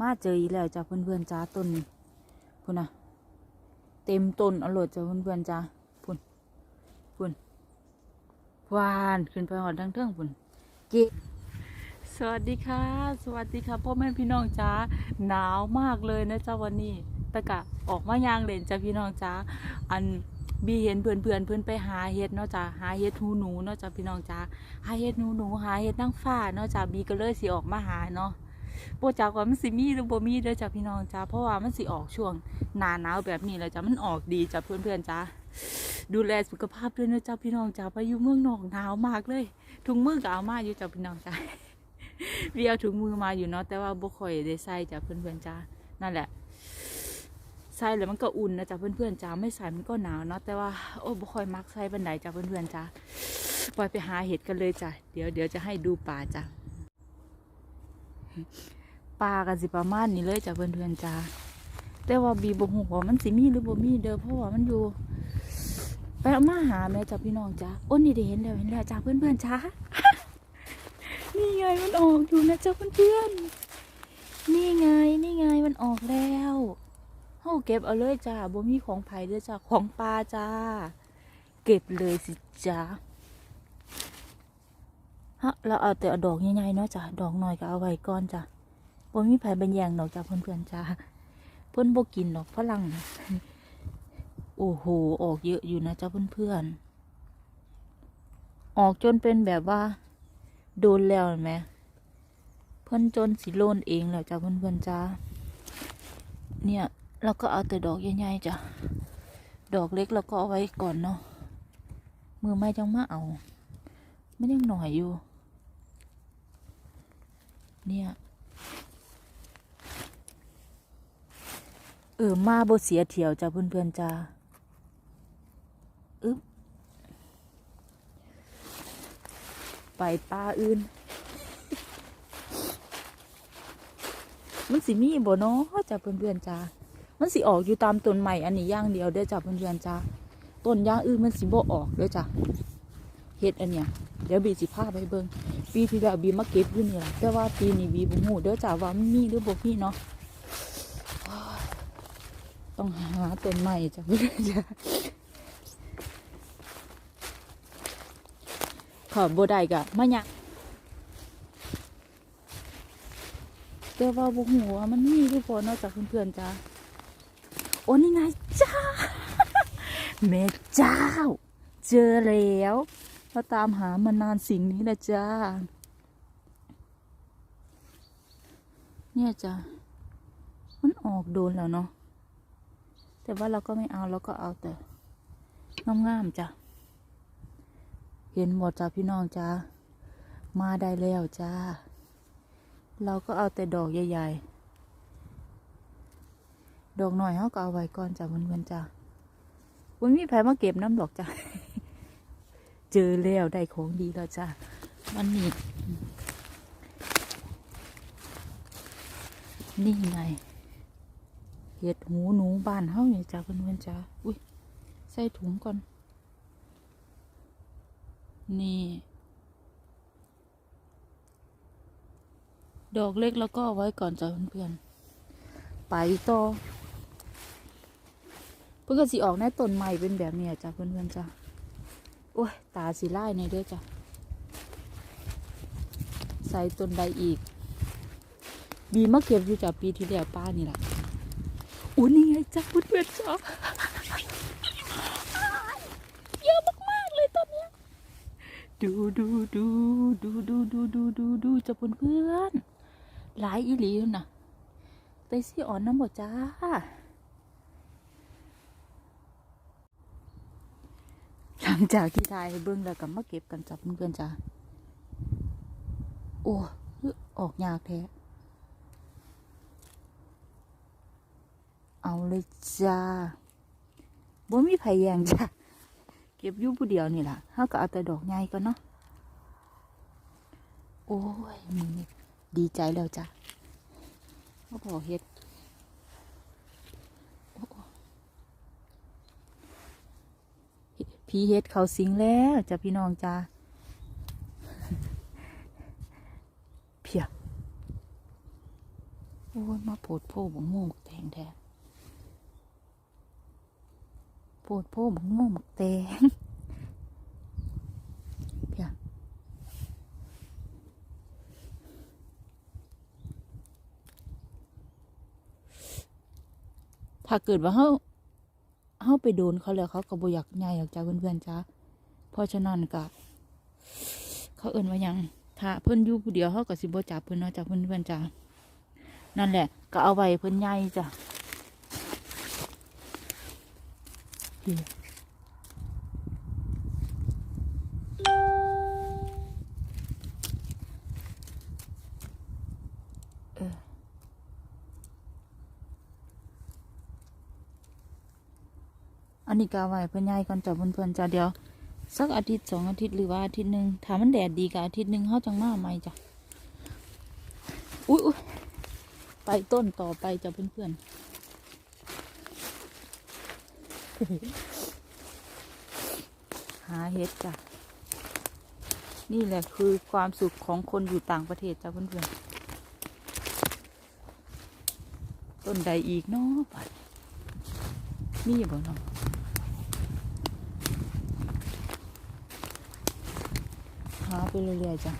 มาเจออีแล้วจ้ะเพื่อนๆจ้าต้นนี้พุ่นนะเต็มต้นอร่อยจ้ะเพื่อนๆจ้าพุ่นพุ่นหวานขึ้นไปหอดทั้งเทิงพุ่นเกสวัสดีค่ะ สวัสดีค่ะพ่อแม่พี่น้องจ้าหนาวมากเลยนะจ้าวันนี้ตะกะออกมายางเล่นจ้ะพี่น้องจ้าอันบีเห็นเพื่อนเพื่อนเพื่อนไปหาเห็ดเนาะจ้าหาเห็ดหูหนูเนาะจ้าพี่น้องจ้าหาเห็ดหนูหนูหาเห็ดนางฟ้าเนาะจ้าบีก็เลยสิออกมาหาเนาะ โปจากว่ามันสิมีหรือบ่มีเด้อจ้ะพี่น้องจ้าเพราะว่ามันสิออกช่วงหนาหนาวแบบนี้แล้วจ้ะมันออกดีจ้ะเพื่อนๆจ้าดูแลสุขภาพด้วยนะจ้าพี่น้องจ้าไปอยู่เมืองนอกหนาวมากเลยถุงมือก็เอามาอยู่จ้ะพี่น้องจ้าเวียเอาถุงมือมาอยู่เนาะแต่ว่าบ่ค่อยได้ใส่จ้ะเพื่อนๆจ้านั่นแหละใส่แล้วมันก็อุ่นนะจ้ะเพื่อนๆจ้าไม่ใส่มันก็หนาวเนาะแต่ว่าโอ้บ่ค่อยมักใส่บันไดจ้ะเพื่อนๆจ้าปล่อยไปหาเห็ดกันเลยจ้ะเดี๋ยวเดี๋ยวจะให้ดูป่าจ้ะ ปลากันสิประมาณนี้เลยจ้ะเพื่อนๆจ้าแต่ว่าบีบหูว่ามันสิมีหรือบ่มีเด้อเพราะว่ามันอยู่ไปเอามาหาแม่จ้ะพี่น้องจ้าอ้นี่ได้เห็นแล้วเห็นแล้วจ้าเพื่อนๆจ้านี่ไงมันออกอยู่นะจ้าเพื่อนๆนี่ไงนี่ไงมันออกแล้วเฮาเก็บเอาเลยจ้าบ่มีของไผ่เด้อจ้าของปลาจ้า เก็บเลยสิจ้า ฮะเราเอาแต่เอดอกใหญ่ๆเนาะจ้ะดอกหน่อยก็เอาไว้ก่อนจ้ะบ่มีไผเป็นแยงดอกจ้ะเพื่อนๆจ้าเพิ่อนบ่กินดอกฝรั่งโอ้โหออกเยอะอยู่นะจ้ะเพื่อนๆออกจนเป็นแบบว่า โดนแล้วเห็นไหมเพิ่อนจนสิโลนเองแล้วจ้ะเพื่อนๆจ้าเนี่ยเราก็เอาแต่ดอกใหญ่ๆจ้ะดอกเล็กเราก็เอาไว้ก่อนเนาะมือไม่จังมาเอาไมันยังหน่อยอยู่ เนี่ย เออ มาบ่เสียเที่ยวจ้าเพื่อนๆจ้าอึ๊บไปปลาอื่น มันสิมีบ่เนาะจ้าเพื่อนๆจ้ามันสิออกอยู่ตามต้นใหม่อันนี้ย่างเดียวเด้อจ้าเพื่อนๆจ้าต้นย่างอื่นมันสิบ่ออกเด้อจ้า เฮ็ดอันเนี้ยเดี๋ยวบีสิพาไปเบิ่งปีที่แล้วบีมาเก็บอยู่นี่แหละแต่ว่าปีนี้บีบ่ฮู้เด้อจ้าว่ามันมีหรือบ่มีเนาะต้องหาต้นใหม่จ้ะเพื่อนจ้ะขอบ่ได้ก็มาหยังแต่ว่าบ่ฮู้ว่ามันมีหรือบ่เนาะจ้ะเพื่อนๆจ้าโอ้นี่ไงจ้าแม่เจ้า เจอแล้ว เราตามหามานานสิ่งนี้แหละจ้า เนี่ยจ้ามันออกโดนแล้วเนาะ แต่ว่าเราก็ไม่เอาเราก็เอาแต่งามๆจ้ะ เห็นหมดจ้าพี่น้องจ้า มาได้แล้วจ้า เราก็เอาแต่ดอกใหญ่ๆ ดอกหน่อยเขาก็เอาไว้ก่อนจ้าเพื่อนๆจ้าวันมีแผลมาเก็บน้ำดอกจ้า เจอแล้วได้ของดีแล้วจ้ามันนี่นี่ไงเห็ดหูหนูบ้านเฮาเนี่ยจ้าเพื่อนๆจ้าอุ้ยใส่ถุงก่อน นี่ ดอกเล็กแล้วก็ไว้ก่อนจ้าเพื่อนๆไปต่อเพื่อนก็สิออกในต้นใหม่เป็นแบบเนี้ยจ้าเพื่อนๆจ้า โอ้ย ตาสีไล่ในเด้อจ้ะ ใส่ต้นใดอีก บีมาเก็บอยู่จากปีที่แล้วป้านี่แหละอุ้นี่ไงจ้าเพื่อนๆจ้าเยอะมากๆเลยตอนนี้ดูดูดูดูดูดูดูดูดูจ้าเพื่อนๆหลายอีหลีอยู่น่ะเตซี่อ่อนน้ำบ่จ้า หลั งจากที่ทายให้เบิ้งแล้วก็มาเก็บกันจับเพื่อนจ้าโอ้ออกยากแท้เอาเลยจ้าบ่มีไผแยงจ้าเก็บยู่ผู้เดียวนี่ล่ะเฮาก็เอาแต่ดอกใหญ่ก่อนเนาะโอ้ยมีดีใจแล้วจ้าเขาบอเฮ็ด พี่เฮ็ดเขาสิงแล้วจ้ะพี่น้องจ้าเพียโอ้ยมาโผดโพบักม่วงบักแตงแท้โผดโพบักม่วงบักแตงเพียถ้าเกิดว่าเขา เขาไปโดนเขาแล้วเขาก็บ่อยากใหญ่ออกจาเพื่อนๆจ้าเพราะฉะนั้นก็เขาเอิ่นว่ายังถ้าเพิ่นอยู่ผู้เดียวเขาก็สิบ่จับเพิ่นเนาะจากเพื่อนๆจ้านั่นแหละ ก็เอาไว้เพิ่นใหญ่จ้ะพี่เอออั นี้ก็ไว้เพิ่นใหญ่ก่อนจ้ะเพื่อนๆจ้ะเดี๋ยวสักอาทิตย์สองอาทิตย์หรือว่าอาทิตย์หนึ่งถ้ามันแดดดีก็อาทิตย์หนึ่งเขาจังมาใหม่จ้ะอุ้ยไปต้นต่อไปจะเพื่อนๆ หาเห็ดจ้ะนี่แหละคือความสุขของคนอยู่ต่างประเทศจ้ะเพื่อนๆ ต้นใดอีกเนาะบัดมีบ่เนาะหา ไปเรื่อยๆจ้ะ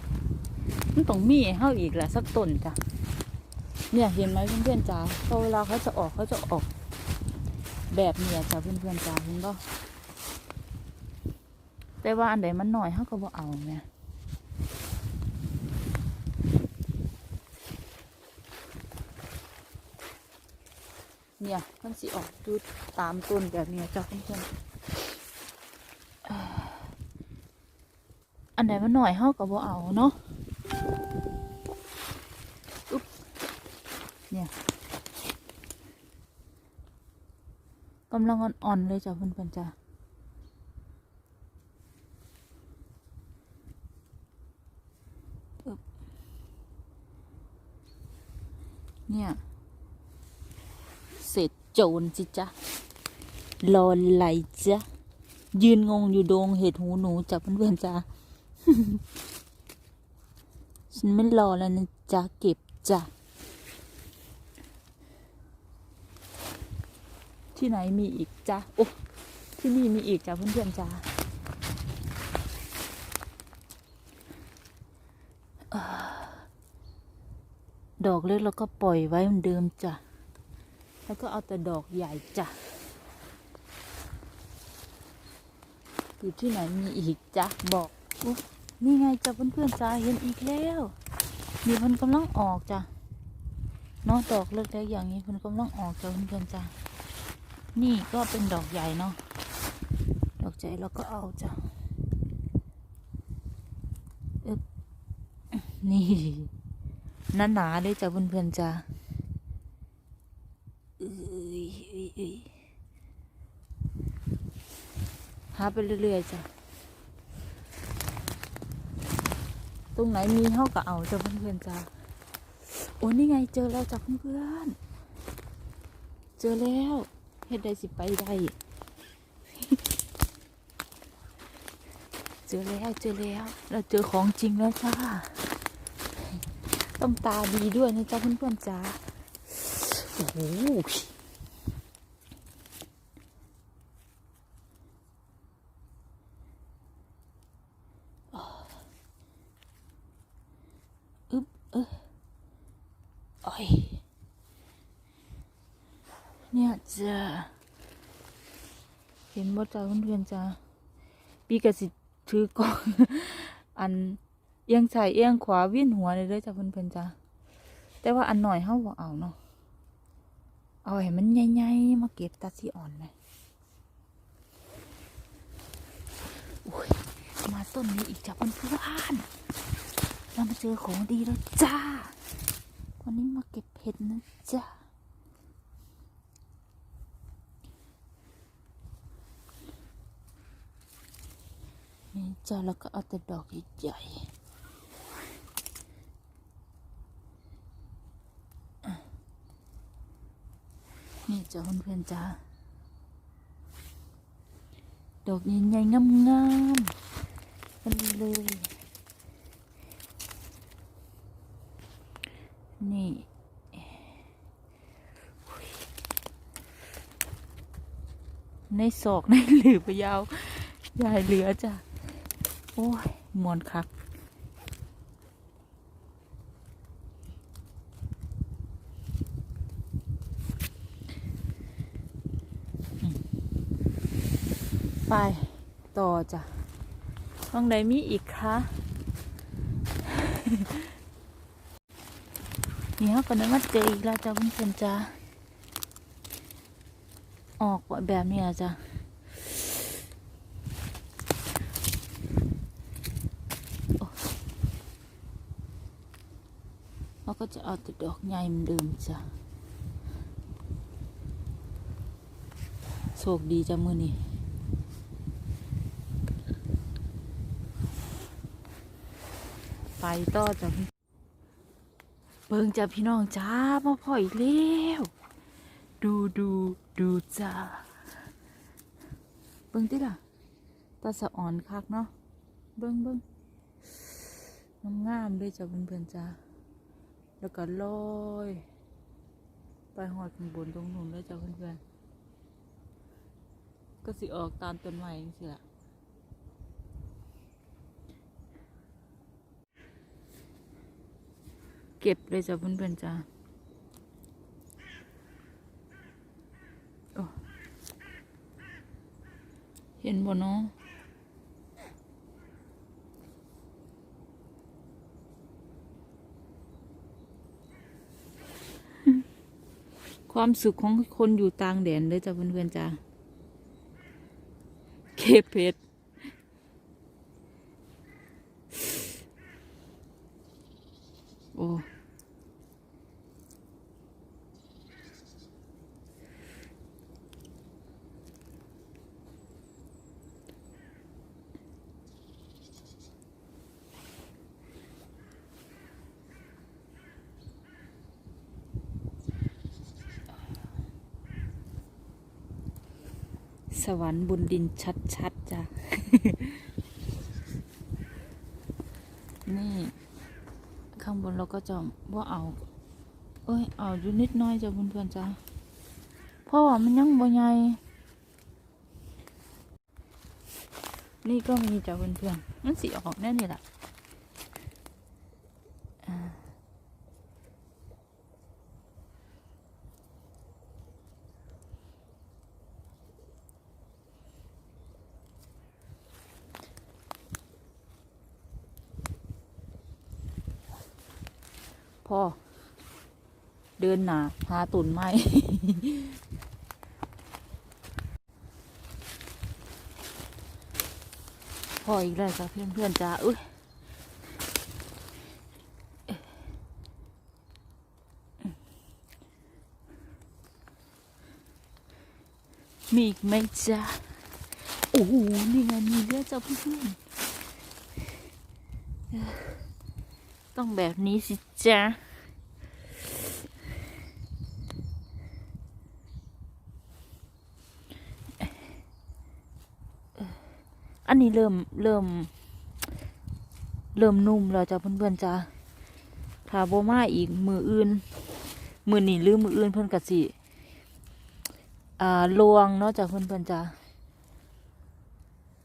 มันต้องมีให้เฮาอีกแหละสักต้นจ้ะเนี่ยเห็นไหมเพื่อนๆจ๋าพอเวลาเขาจะออกเขาจะออก แบบเนี่ยจ้ะเพื่อนๆจ๋าเห็นก็แต่ว่าอันไหนมันหน่อยเขาก็บ่เอาไงเนี่ยมันสิออกดูตามต้นแบบเนี้ยจ้ะเพื่อนๆเอ่อ อันไหนมันหน่อยเขาก็บ่เอาเนาะปุ๊บเนี่ยกำลังอ่อนๆเลยจ้ะเพื่อนๆจ้ะเนี่ยเสร็จโจรสิจ๊ะรอไหลจ๊ะยืนงงอยู่โดงเห็ดหูหนูจ้ะเพื่อนๆจ้ะ ฉันไม่รอแล้วนะจ๊ะเก็บจ้ะที่ไหนมีอีกจ้ะโอ้ที่นี่มีอีกจ้ะเพื่อนๆจ้าอ่าดอกเล็กเราก็ปล่อยไว้เหมือนเดิมจ้ะ แล้วก็เอาแต่ดอกใหญ่จ้ะอยู่ที่ไหนมีอีกจ้ะบอก นี่ไงจ้ะเพื่อนๆจ้าเห็นอีกแล้วมีมันกำลังออกจ้ะเนาะดอกเล็กๆอย่างนี้มันกำลังออกจ้ะเพื่อนๆจ้านี่ก็เป็นดอกใหญ่เนาะดอกใหญ่เราก็เอาจ้ะอึ๊บนี่หนาๆเลยจ้ะเพื่อนๆจ้ะเอ้ยเอ้ยเอ้ยหาไปเรื่อยๆจ้ะ ตรงไหนมีเท่าก็เอาจ้ะเพื่อนๆจ้ะโอ้นี่ไงเจอแล้วจ้ะเพื่อนๆเจอแล้วเฮ็ดได้สิไปได้เจอแล้วเจอแล้ว เราเจอของจริงแล้วจ้าต้องตาดีด้วยนะจ๊ะเพื่อนๆจ้าโอ้โหอึ๊บเออโอ้ย เนี่ยจ้าเห็น บ่จ้าเพื่อนๆจ้าปีกสิถือกล้องอันเอียงซ้ายเอียงขวาเวียนหัวเลยเด้อจ้าเพื่อนๆจ้าแต่ว่าอันหน่อยเฮาบ่เอาเนาะเอาให้มันใหญ่ๆมาเก็บตาสีอ่อนเลยโอ้ยมาต้นนี้อีกจ้าเพื่อนๆเรามาเจอของดีแล้วจ้า วันนี้มาเก็บเห็ดนะจ้า นี่จ้าแล้วก็เอาแต่ดอกใหญ่นี่จ้าเพื่อนจ้าดอกใหญ่ๆงามๆกันเลย นี่ในศอกในหลือไปยาวยายเหลือจ้ะ อ้ยมวนคักไป ต่อจ้ะตรงไหนมีอีกคะนี่เขาก็นึกว่าเจออีกแล้วจ้ะเพื่อนๆจ้ะออกแบบนี้อะจ้ะโอ้เรา ก็จะเอาแต่ดอกใหญ่เหมือนเดิมจ้ะโชคดีจ้ะมือนี้ไปต่อจ้ะพี่เบิ่งจ้ะพี่น้องจ้ามาพ่ออีกแล้วดูดูดูจ้าเบิ่งติล่ะตาสะอ่อนคักเนาะเบิ่งเบิ่งงามงามๆเลยจ้ะเพื่อนๆจ้า แล้วก็ลอยไปหอดข้างบนตรงนู้นเลยจ้ะเพื่อนๆก็สิออกตามต้นไม้จังซี่ล่ะเก็บเลยจ้ะเพื่อนๆจ้าเห็นบ่เนาะ ความสุขของคนอยู่ต่างแดนเลยจ้ะเพื่อนๆจ้าเก็บเพชร โอ้ สวรรค์บนดินชัดๆจ้ะ นี่ ข้างบนเราก็จะว่าเอา เอ้ย เอาอยู่นิดน้อยจ้ะเพื่อนๆจ้ะเพราะว่ามันยังบ่ใหญ่นี่ก็มีจ้ะเพื่อนๆมันสีออกแน่นี่แหละ พ่อ เดินหนาหาตุนไม้พออีกแล้วจ้ะเพื่อนเพื่อนๆจ้าอุ้ยมีอีกไหมจ้าโอ้โหนี่ไงมีเลือดจ้ะเพื่อนๆเอ้อ ต้องแบบนี้สิจ้าอันนี้เริ่มเริ่ม เริ่มนุ่มแล้วจ้ะเพื่อนๆจ้าถ้าโบมาอีกมืออื่น มือหนีหรือมืออื่นเพื่อนกะสิอ่าลวงเนาะจ้ะเพื่อนๆจ้า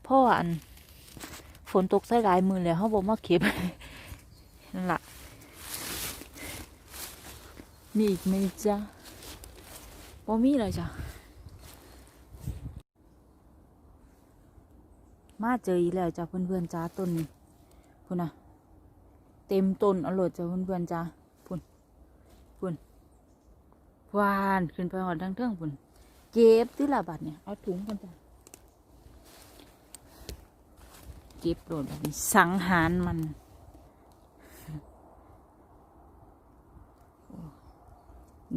เพราะว่าอันฝนตกใส่หลายมือแล้วเขาบอกมาเก็บ นั่นแหละมีอีกไหมจ้าบ่มีเลยจ้ะ มาเจออีกแล้วจ้ะเพื่อนๆจ้าต้นนี้พุ่นนะเต็มต้นอร่อยจ้ะเพื่อนๆจ้าพุ่นพุ่นหวานขึ้นไปหอดทั้งเทิงพุ่นเก็บที่ละบาทเนี่ยเอาถุงกันจ้ะเก็บโดดแบบนี้สังหารมัน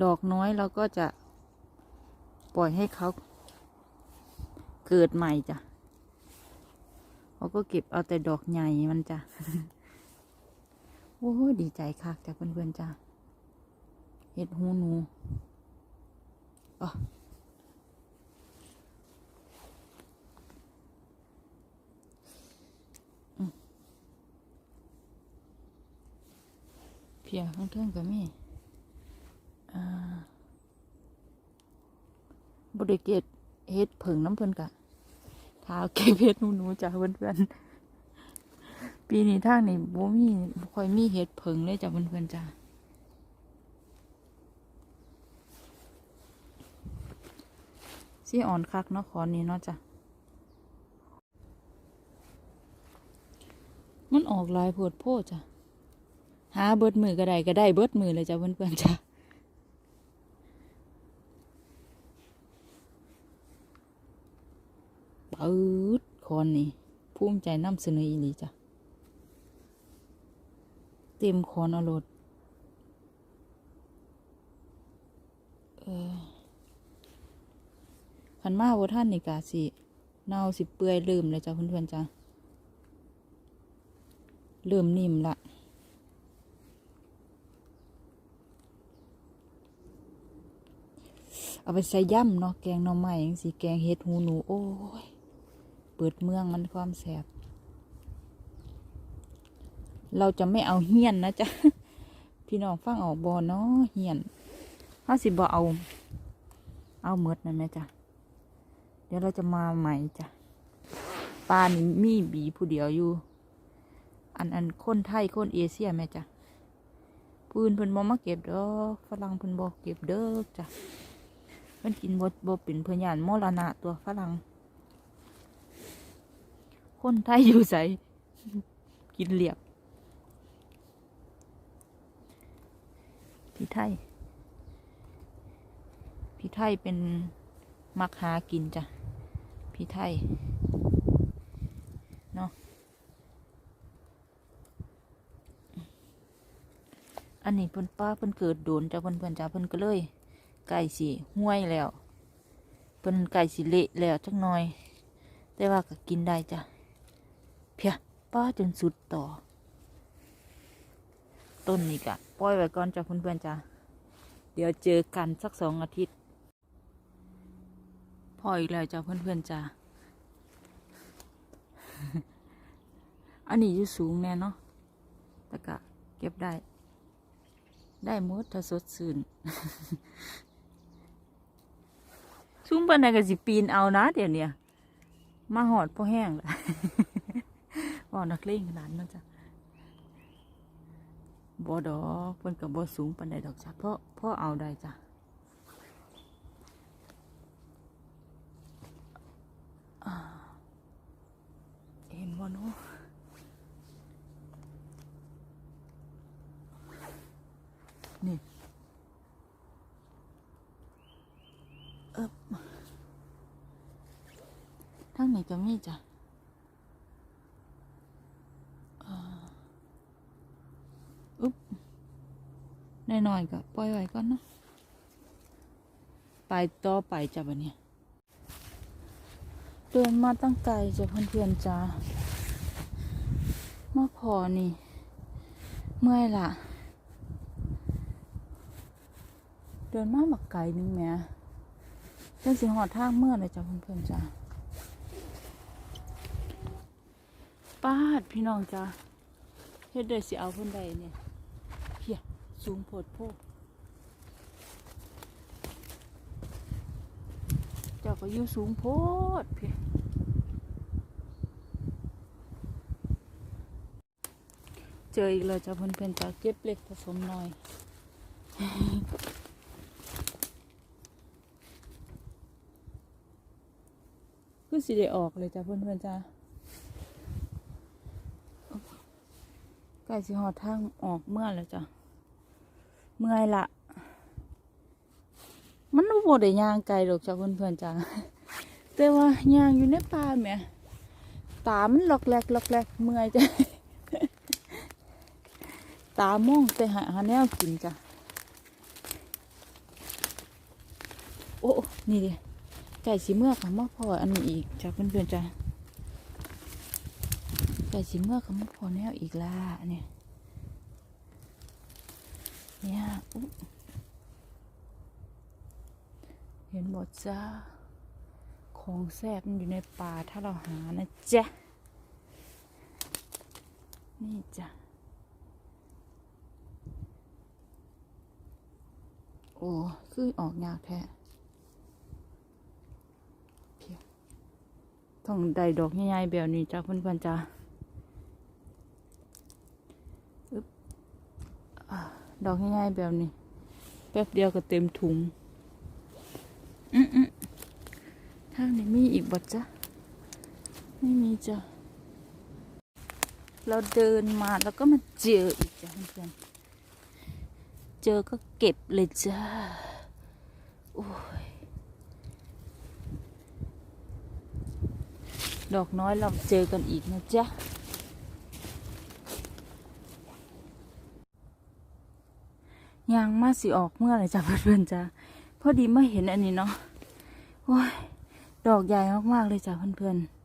ดอกน้อยเราก็จะปล่อยให้เขาเกิดใหม่จ้ะเขาก็เก็บเอาแต่ดอกใหญ่มันจ้ะโอ้ดีใจคักจ้ะเพื่อนๆจ้ะเห็ดหูหนูอ๋อเพียข้างเทิงก็มี อ่าบริเกตเฮ็ดเผิงน้ำเพิ่นกะทาวเก็บเฮ็ดหนูหนูๆจ้ะเพื่อนๆปีนี้ทางนี่บ่มีบ่ค่อยมีเฮ็ดเผิงเลยจ้ะเพื่อนๆจ้ะสิอ่อนคักเนาะขอนี้เนาะจ้ะมันออกลายโพดโพจ้ะหาเบิดมือก็ได้ก็ได้เบิดมือเลยจ้ะเพื่อนๆจ้ะ ปืดคอนนี่ภูมิใจนำเสนออีหลีจ้ะ เต็มคอนอรถขันมาว่าท่านนี่กาสิเน่าสิเปื่อยเริ่มเลยจ้ะเพื่อนๆจ้ะเริ่มนิ่มละเอาไปใส่ย่ำเนาะแกงหน่อไม้ยังสีแกงเห็ดหูหนู โอ้ย เปิดเมืองมันความแสบ เราจะไม่เอาเฮียนนะจ๊ะ พี่น้องฟังออกบอเนาะเฮียนถ้าสิบบอเอา เอาเมดนั่นไหมจ๊ะ เดี๋ยวเราจะมาใหม่จ้ะปลานี่มีบีผู้เดียวอยู่ อันอันคนไทยคนเอเชียแม่จ้ะพื้นเพิ่นบ่มาเก็บเด้อฝรั่งเพิ่นบ่เก็บเด้อจ้ะเพิ่นกินบ่บ่เป็นเพิ่นย่านมรณะตัวฝรั่ง คนไทยอยู่ใสกินเหลียบพี่ไทยพี่ไทยเป็นมักหากินจ้ะพี่ไทยเนาะอันนี้เพิ่นป้าเพิ่นเกิดโดนจ้ะเพิ่นเพิ่นจ้ะเพิ่นก็เลยไก่สิห้วยแล้วเพิ่นไก่สิเละแล้วจักหน่อย แต่ว่าก็กินได้จ้ะ เพียป้าจนสุดต่อ ต้นนี้กะปล่อยไว้ก่อนจ้ะเพื่อนๆจ้ะเดี๋ยวเจอกันสักสองอาทิตย์พออีกแล้วจ้ะเพื่อนๆจ้ะอันนี้อยู่สูงแน่เนาะแต่กะเก็บได้ ได้มดถ้าสดชื่นสูงปานใดก็สิปีนเอานะเดี๋ยวเนี้ยมาหอดพอแห้งละ ว่านักเลงขนาดนั้นจ้ะบ่ดอกเพิ่นกับบ่สูงปานใดดอกจ้ะเพราะเพราะเอาได้จ้ะอ่าเห็นบ่เนาะนี่เอบทางไหนก็มีจ้ะ อุ๊บ น้อยๆก็ปล่อยไว้ก่อนเนาะไปต่อไปจ้ะบัดเนี่ยเดินมาตั้งไกลจ้ะเพื่อนๆจ้ามาพอนี่ เมื่อยละเดินมาบักไก่นึงแม่เดินสิหอดทางเมื่อเลยจ้ะเพื่อนๆจ้าป้าดพี่น้องจ้าเฮ็ดได้สิเอาเพิ่อนได้เนี่ย สูงโพดโพเจ้าก็อยู่สูงโพดเพียเจออีกแล้วจ้าเพิ่อนเพิ่นจะเก็บเล็กผสมน้อย คือสิได้ออกเลยจ้าเพิ่อนเพิ่นจ้าใกล้สิหอดทางออกเมื่อแล้วจ้ะ เมื่อยละ มันบ่ได้ย่างไกลดอกจ้ะเพื่อนๆจ้ะแต่ว่าย่างอยู่ในป่าแม่ตามันหลอกแหลกหลอกแหลกเมื่อยจ้ะตามองแต่หาหาแนวกินจ้ะโอ้นี่ดิไก่สีเมื่อค่ะมาพออันนี้อีกจ้ะเพื่อนๆจ้ะไก่สีเมื่อเขามาพอแนวอีกล่ะเนี่ย ยอุ๊ยเห็นหมดจ้า ของแซ่บมันอยู่ในป่าถ้าเราหานะจ๊ะ นี่จ้ะ โอ้ คือออกยากแท้ต้องได้ดอกใหญ่ๆแบบนี้จ้าเพื่อนๆจ้าอึ๊บอ่า ดอกง่ายๆแบบนี้ แป๊บเดียวก็เต็มถุง อืมอืมทางนี้มีอีกบัดจ้ะ ไม่มีจ้ะ เราเดินมาแล้วก็มาเจออีกจ้ะเพื่อนเจอก็เก็บเลยจ้า โอ้ย ดอกน้อยเราเจอกันอีกนะจ๊ะ ยาง มาสิออกเมื่อไหร่จ้ะเพื่อนๆจ้ะพอดีมาเห็นอันนี้เนาะโอ้ยดอกใหญ่มากๆเลยจ้ะเพื่อนๆ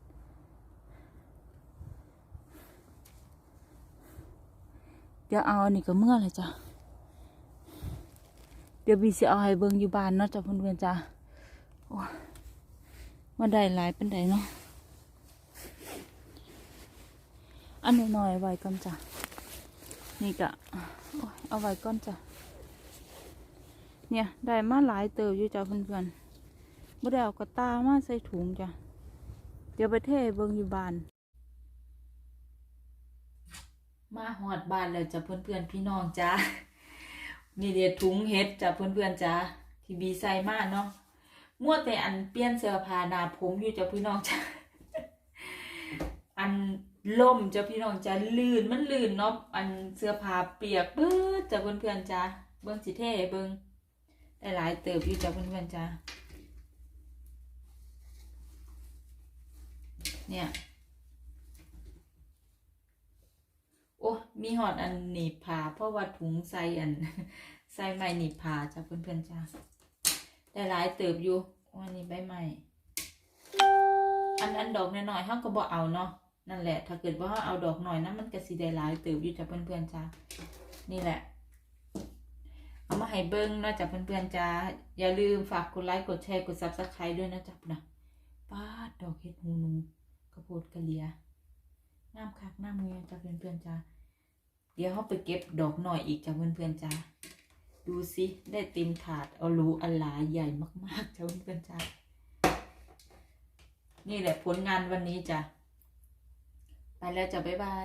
เดี๋ยวเอาอันนี้ก็เมื่อเลยจ้ะเดี๋ยวบีสิเอาให้เบิ่งอยู่บ้านเนาะจ้ะเพื่อนๆจ้ะโอ้มาได้หลายเป็นไดเนาะอันน้อยๆไว้ก่อนจ้ะนี่กะเอาไว้ก่อนจ้ะ เนี่ยได้มาหลายเติบอยู่จ้ะเพื่อนๆบ่ได้เอากระตามาใส่ถุงจ้ะ เดี๋ยวไปเทเบิ่งอยู่บ้าน มาหอดบ้านแล้วจ้ะเพื่อนๆพี่น้องจ้ะนี่เดี๋ยวถุงเฮ็ดจ้ะเพื่อนๆจ้ะที่บีใส่มาเนาะมั่วแต่อันเปลี่ยนเสื้อผ้าหนาผมอยู่จ้ะพี่น้องจ้ะอันล่มจ้ะพี่น้องจ้ะลื่นมันลื่นเนาะอันเสื้อผ้าเปียกเบิดจ้ะเพื่อนๆจ้ะเบิ่งสิเท่เบิ่ง ได้หลายเติบอยู่จ้ะเพื่อนๆจ้ะเนี่ยโอ้มีหอดอันหนีบผาเพราะว่าถุงใส่อันใส่ไม้หนีบผาจ้ะเพื่อนๆจ้ะได้หลายเติบอยู่วันนี้ใบไม้อันอันดอกน้อยๆเขาก็บ่เอาเนาะนั่นแหละ ถ้าเกิดว่าเขาเอาดอกหน่อยนะมันก็สิได้หลายเติบอยู่จ้ะเพื่อนๆจ้ะนี่แหละ เอามาให้เบิ้งนาะจ้ะเพื่อนๆจ้ะอย่าลืมฝากกดไลค์กดแชร์กดซับสไครต์ด้วยนะจ๊ะนะป้าดดอกเห็ดหูหนูกระโพดกระเลียน้ำคักน้ำเงี้ยจ้ะเพื่อนๆจ้ะเดี๋ยวเขาไปเก็บดอกหน่อยอีกจ้ะเพื่อนๆจ้าดูสิได้เต็มถาดเอารูอันหลาใหญ่มากๆจ้ะเพื่อนๆจ้านี่แหละผลงานวันนี้จ้ะไปแล้วจ้ะบ๊ายบาย